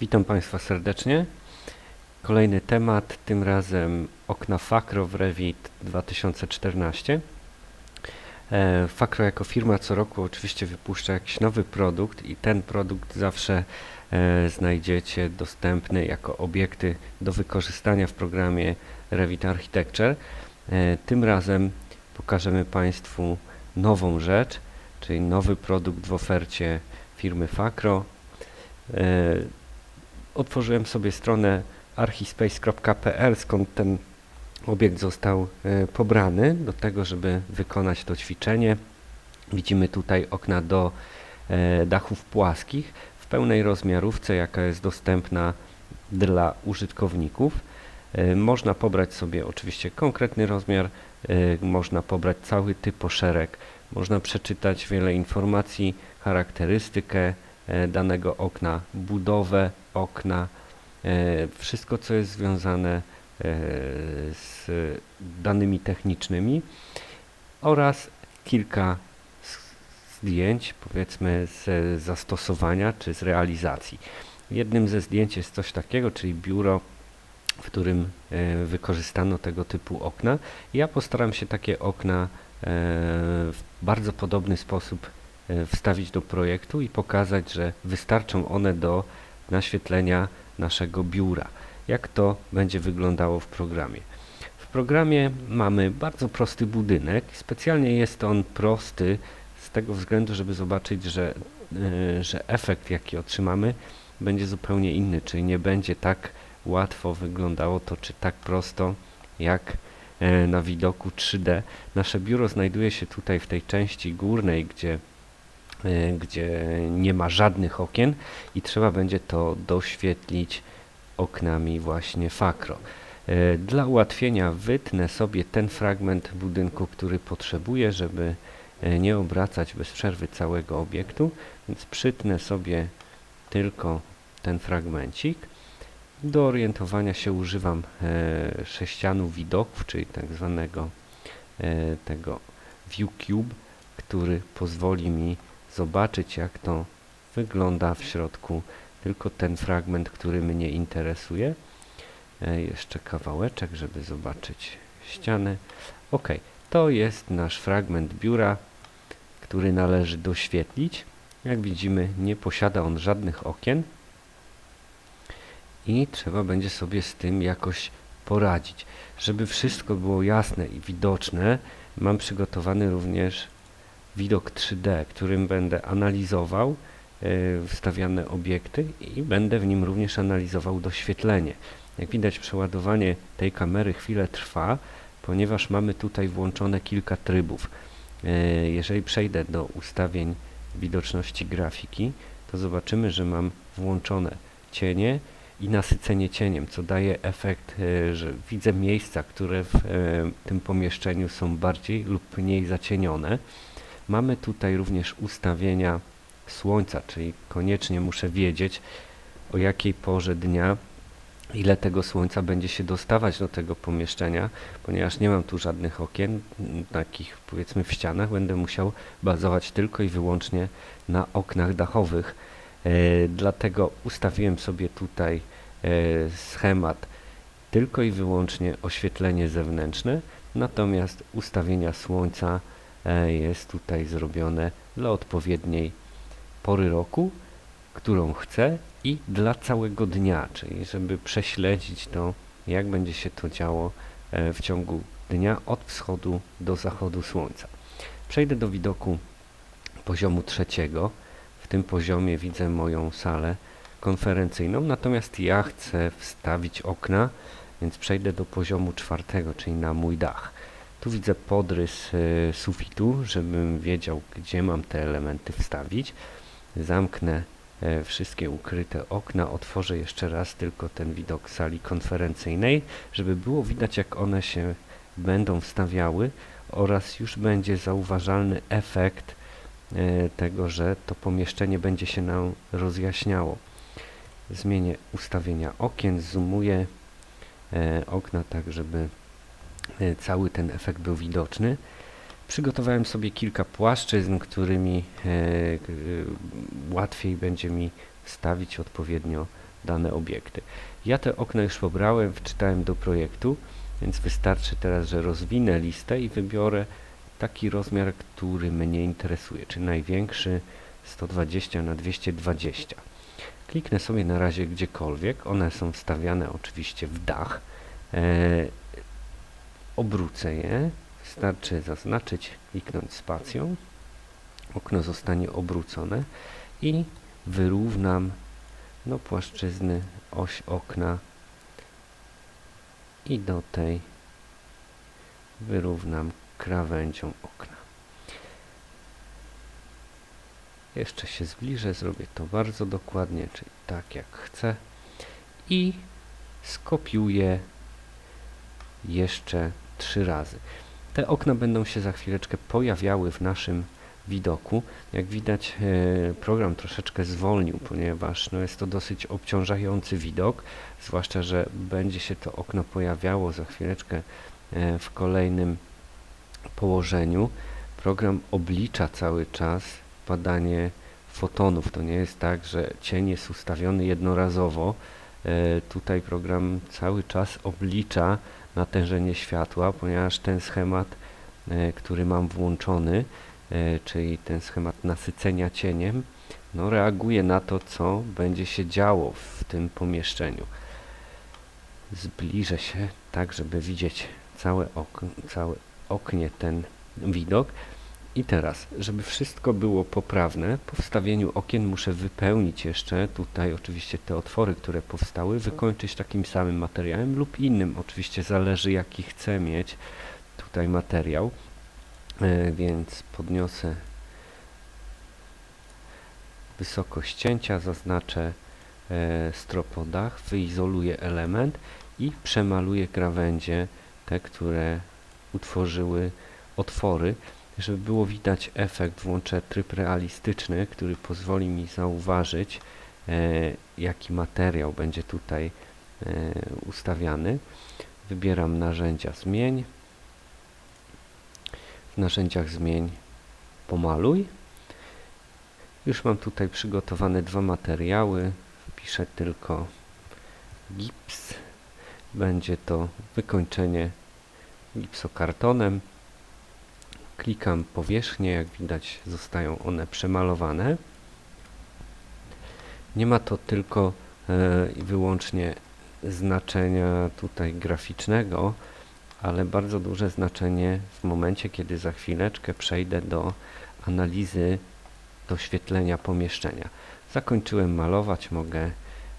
Witam Państwa serdecznie. Kolejny temat, tym razem okna Fakro w Revit 2014. E, Fakro jako firma co roku oczywiście wypuszcza jakiś nowy produkt i ten produkt zawsze e, znajdziecie dostępny jako obiekty do wykorzystania w programie Revit Architecture. E, Tym razem pokażemy Państwu nową rzecz, czyli nowy produkt w ofercie firmy Fakro. Otworzyłem sobie stronę archispace.pl, skąd ten obiekt został e, pobrany do tego, żeby wykonać to ćwiczenie. Widzimy tutaj okna do e, dachów płaskich w pełnej rozmiarówce, jaka jest dostępna dla użytkowników. E, Można pobrać sobie oczywiście konkretny rozmiar, można pobrać cały typoszereg, można przeczytać wiele informacji, charakterystykę danego okna, budowę okna, e, wszystko co jest związane e, z danymi technicznymi oraz kilka zdjęć, powiedzmy z zastosowania czy z realizacji. Jednym ze zdjęć jest coś takiego, czyli biuro, w którym e, wykorzystano tego typu okna. Ja postaram się takie okna e, w bardzo podobny sposób e, wstawić do projektu i pokazać, że wystarczą one do naświetlenia naszego biura. Jak to będzie wyglądało w programie? W programie mamy bardzo prosty budynek. Specjalnie jest on prosty z tego względu, żeby zobaczyć, że, e, że efekt, jaki otrzymamy, będzie zupełnie inny, czyli nie będzie tak łatwo wyglądało to, czy tak prosto, jak e, na widoku 3D. Nasze biuro znajduje się tutaj w tej części górnej, gdzie, e, gdzie nie ma żadnych okien i trzeba będzie to doświetlić oknami właśnie fakro. E, Dla ułatwienia wytnę sobie ten fragment budynku, który potrzebuję, żeby e, nie obracać bez przerwy całego obiektu, więc przytnę sobie tylko ten fragmencik. Do orientowania się używam sześcianu widoków, czyli tak zwanego tego View Cube, który pozwoli mi zobaczyć jak to wygląda w środku. Tylko ten fragment, który mnie interesuje. E, jeszcze kawałeczek, żeby zobaczyć ścianę. Ok, to jest nasz fragment biura, który należy doświetlić. Jak widzimy, nie posiada on żadnych okien i trzeba będzie sobie z tym jakoś poradzić. Żeby wszystko było jasne i widoczne, mam przygotowany również widok 3D, którym będę analizował e, wstawiane obiekty i będę w nim również analizował doświetlenie. Jak widać przeładowanie tej kamery chwilę trwa, ponieważ mamy tutaj włączone kilka trybów. E, Jeżeli przejdę do ustawień widoczności grafiki, to zobaczymy, że mam włączone cienie i nasycenie cieniem, co daje efekt, e, że widzę miejsca, które w tym pomieszczeniu są bardziej lub mniej zacienione. Mamy tutaj również ustawienia słońca, czyli koniecznie muszę wiedzieć o jakiej porze dnia ile tego słońca będzie się dostawać do tego pomieszczenia, ponieważ nie mam tu żadnych okien, takich powiedzmy w ścianach, będę musiał bazować tylko i wyłącznie na oknach dachowych. E, dlatego ustawiłem sobie tutaj e, schemat tylko i wyłącznie oświetlenie zewnętrzne, natomiast ustawienia słońca jest tutaj zrobione dla odpowiedniej pory roku, którą chcę i dla całego dnia, czyli żeby prześledzić to, jak będzie się to działo e, w ciągu dnia od wschodu do zachodu słońca. Przejdę do widoku poziomu trzeciego. W tym poziomie widzę moją salę konferencyjną, natomiast ja chcę wstawić okna, więc przejdę do poziomu czwartego, czyli na mój dach. Tu widzę podrys e, sufitu, żebym wiedział, gdzie mam te elementy wstawić. Zamknę e, wszystkie ukryte okna, otworzę jeszcze raz tylko ten widok sali konferencyjnej, żeby było widać, jak one się będą wstawiały oraz już będzie zauważalny efekt e, tego, że to pomieszczenie będzie się nam rozjaśniało. Zmienię ustawienia okien, zoomuję okna tak, żeby cały ten efekt był widoczny. Przygotowałem sobie kilka płaszczyzn, którymi e, e, łatwiej będzie mi wstawić odpowiednio dane obiekty. Ja te okna już pobrałem, wczytałem do projektu, więc wystarczy teraz, że rozwinę listę i wybiorę taki rozmiar, który mnie interesuje, czy największy 120 na 220. Kliknę sobie na razie gdziekolwiek, one są wstawiane oczywiście w dach. Obrócę je, wystarczy zaznaczyć, kliknąć spacją, okno zostanie obrócone i wyrównam do płaszczyzny oś okna i do tej wyrównam krawędzią okna. Jeszcze się zbliżę, zrobię to bardzo dokładnie, czyli tak jak chcę i skopiuję jeszcze trzy razy. Te okna będą się za chwileczkę pojawiały w naszym widoku. Jak widać e, program troszeczkę zwolnił, ponieważ no, jest to dosyć obciążający widok, zwłaszcza, że będzie się to okno pojawiało za chwileczkę e, w kolejnym położeniu. Program oblicza cały czas padanie fotonów. To nie jest tak, że cień jest ustawiony jednorazowo. E, tutaj program cały czas oblicza natężenie światła, ponieważ ten schemat, który mam włączony, E, czyli ten schemat nasycenia cieniem, no, reaguje na to, co będzie się działo w tym pomieszczeniu. Zbliżę się tak, żeby widzieć całe, ok całe oknie ten widok. I teraz, żeby wszystko było poprawne, po wstawieniu okien muszę wypełnić jeszcze tutaj oczywiście te otwory, które powstały, wykończyć takim samym materiałem lub innym. Oczywiście zależy jaki chcę mieć tutaj materiał. E, więc podniosę wysokość cięcia, zaznaczę e, stropodach, wyizoluję element i przemaluję krawędzie, te, które utworzyły otwory. Żeby było widać efekt, włączę tryb realistyczny, który pozwoli mi zauważyć, e, jaki materiał będzie tutaj e, ustawiany. Wybieram narzędzia zmień, w narzędziach zmień pomaluj. Już mam tutaj przygotowane dwa materiały. Wpiszę tylko gips. Będzie to wykończenie gipsokartonem. Klikam powierzchnię, jak widać zostają one przemalowane. Nie ma to tylko i e, wyłącznie znaczenia tutaj graficznego, ale bardzo duże znaczenie w momencie, kiedy za chwileczkę przejdę do analizy doświetlenia pomieszczenia. Zakończyłem malować, mogę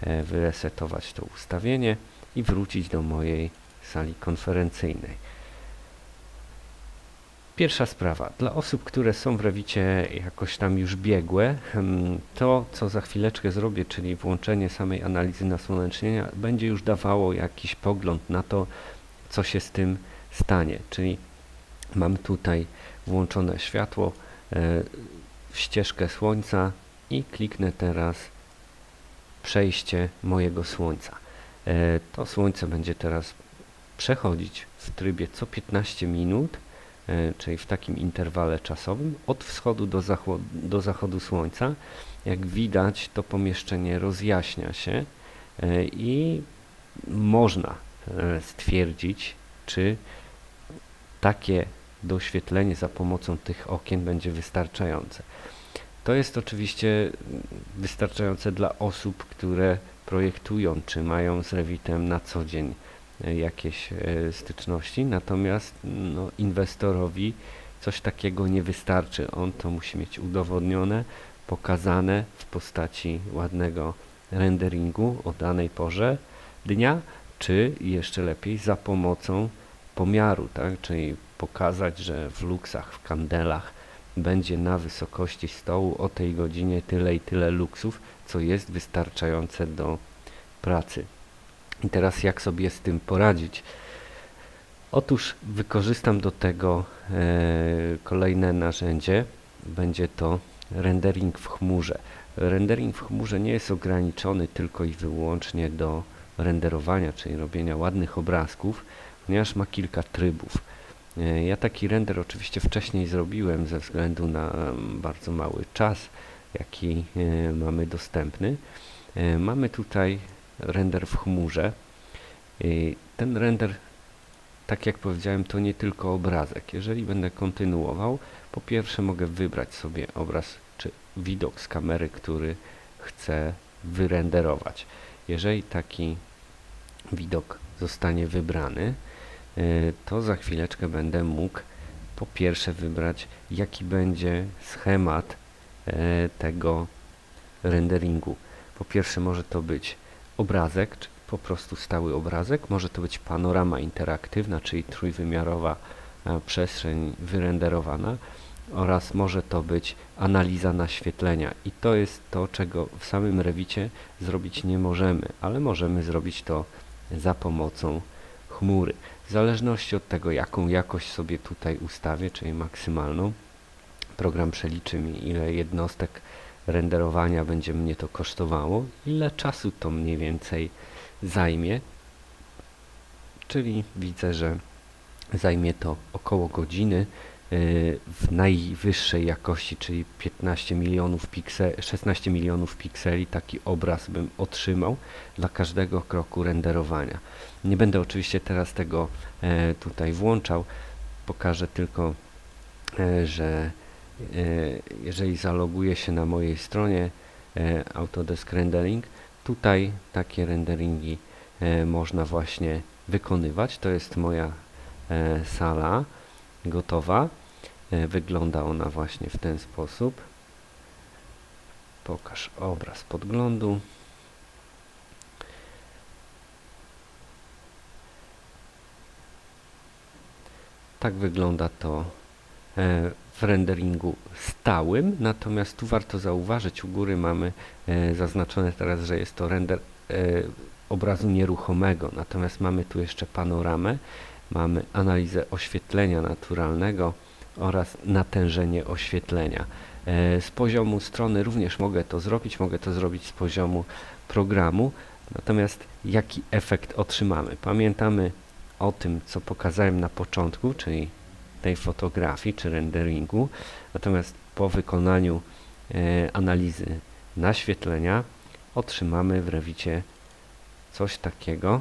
e, wyresetować to ustawienie i wrócić do mojej sali konferencyjnej. Pierwsza sprawa. Dla osób, które są w Rewicie jakoś tam już biegłe, hmm, to co za chwileczkę zrobię, czyli włączenie samej analizy nasłonecznienia, będzie już dawało jakiś pogląd na to, co się z tym stanie. Czyli mam tutaj włączone światło, e, ścieżkę słońca i kliknę teraz przejście mojego słońca. E, to słońce będzie teraz przechodzić w trybie co 15 minut, czyli w takim interwale czasowym od wschodu do zachodu, do zachodu słońca. Jak widać, to pomieszczenie rozjaśnia się e, i można E, stwierdzić, czy takie doświetlenie za pomocą tych okien będzie wystarczające. To jest oczywiście wystarczające dla osób, które projektują, czy mają z Revitem na co dzień e, jakieś e, styczności, natomiast no, inwestorowi coś takiego nie wystarczy. On to musi mieć udowodnione, pokazane w postaci ładnego renderingu o danej porze dnia, czy jeszcze lepiej za pomocą pomiaru, tak? czyli pokazać, że w luksach, w kandelach będzie na wysokości stołu o tej godzinie tyle i tyle luksów, co jest wystarczające do pracy. I teraz jak sobie z tym poradzić? Otóż wykorzystam do tego e, kolejne narzędzie. Będzie to rendering w chmurze. Rendering w chmurze nie jest ograniczony tylko i wyłącznie do renderowania, czyli robienia ładnych obrazków, ponieważ ma kilka trybów. E, ja taki render oczywiście wcześniej zrobiłem ze względu na bardzo mały czas, jaki e, mamy dostępny, E, Mamy tutaj render w chmurze. Ten render, tak jak powiedziałem, to nie tylko obrazek. Jeżeli będę kontynuował, po pierwsze mogę wybrać sobie obraz czy widok z kamery, który chcę wyrenderować. Jeżeli taki widok zostanie wybrany, e, to za chwileczkę będę mógł po pierwsze wybrać, jaki będzie schemat e, tego renderingu. Po pierwsze może to być obrazek, czy po prostu stały obrazek, może to być panorama interaktywna, czyli trójwymiarowa e, przestrzeń wyrenderowana oraz może to być analiza naświetlenia i to jest to, czego w samym Rewicie zrobić nie możemy, ale możemy zrobić to za pomocą chmury. W zależności od tego, jaką jakość sobie tutaj ustawię, czyli maksymalną, program przeliczy mi, ile jednostek renderowania będzie mnie to kosztowało, ile czasu to mniej więcej zajmie, czyli widzę, że zajmie to około godziny yy, w najwyższej jakości, czyli 15 milionów pikseli, 16 milionów pikseli, taki obraz bym otrzymał dla każdego kroku renderowania. Nie będę oczywiście teraz tego e, tutaj włączał, pokażę tylko, e, że jeżeli zaloguję się na mojej stronie e, Autodesk Rendering, tutaj takie renderingi e, można właśnie wykonywać. To jest moja e, sala gotowa. E, wygląda ona właśnie w ten sposób. Pokaż obraz podglądu. Tak wygląda to e, w renderingu stałym, natomiast tu warto zauważyć, u góry mamy e, zaznaczone teraz, że jest to render e, obrazu nieruchomego, natomiast mamy tu jeszcze panoramę, mamy analizę oświetlenia naturalnego oraz natężenie oświetlenia. E, Z poziomu strony również mogę to zrobić, mogę to zrobić z poziomu programu, natomiast jaki efekt otrzymamy? Pamiętamy o tym, co pokazałem na początku, czyli tej fotografii czy renderingu. Natomiast po wykonaniu e, analizy naświetlenia otrzymamy w Rewicie coś takiego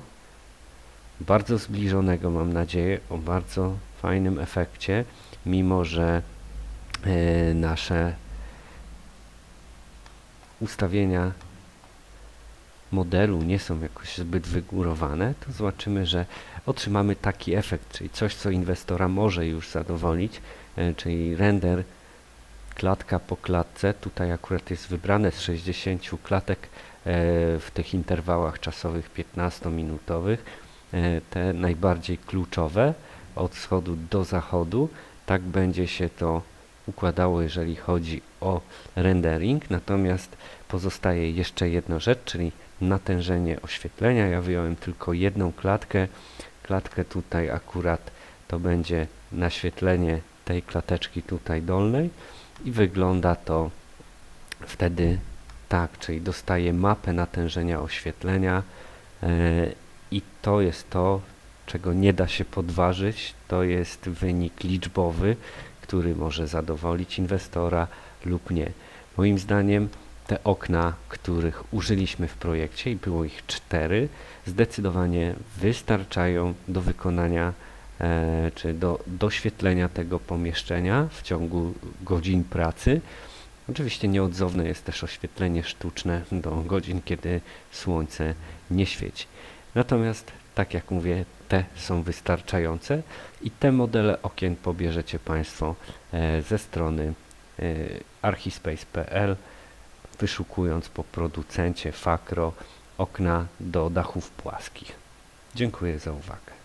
bardzo zbliżonego, mam nadzieję, o bardzo fajnym efekcie, mimo że e, nasze ustawienia modelu nie są jakoś zbyt wygórowane, to zobaczymy, że otrzymamy taki efekt, czyli coś, co inwestora może już zadowolić, e, czyli render klatka po klatce. Tutaj akurat jest wybrane z 60 klatek e, w tych interwałach czasowych 15-minutowych, e, te najbardziej kluczowe od wschodu do zachodu. Tak będzie się to układało, jeżeli chodzi o rendering. Natomiast pozostaje jeszcze jedna rzecz, czyli natężenie oświetlenia. Ja wyjąłem tylko jedną klatkę. Klatkę tutaj akurat to będzie naświetlenie tej klateczki tutaj dolnej i wygląda to wtedy tak, czyli dostaję mapę natężenia oświetlenia e, i to jest to, czego nie da się podważyć, to jest wynik liczbowy, który może zadowolić inwestora lub nie. Moim zdaniem te okna, których użyliśmy w projekcie i było ich cztery, zdecydowanie wystarczają do wykonania e, czy do doświetlenia tego pomieszczenia w ciągu godzin pracy. Oczywiście nieodzowne jest też oświetlenie sztuczne do godzin, kiedy słońce nie świeci. Natomiast, tak jak mówię, te są wystarczające i te modele okien pobierzecie Państwo e, ze strony e, archispace.pl wyszukując po producencie Fakro okna do dachów płaskich. Dziękuję za uwagę.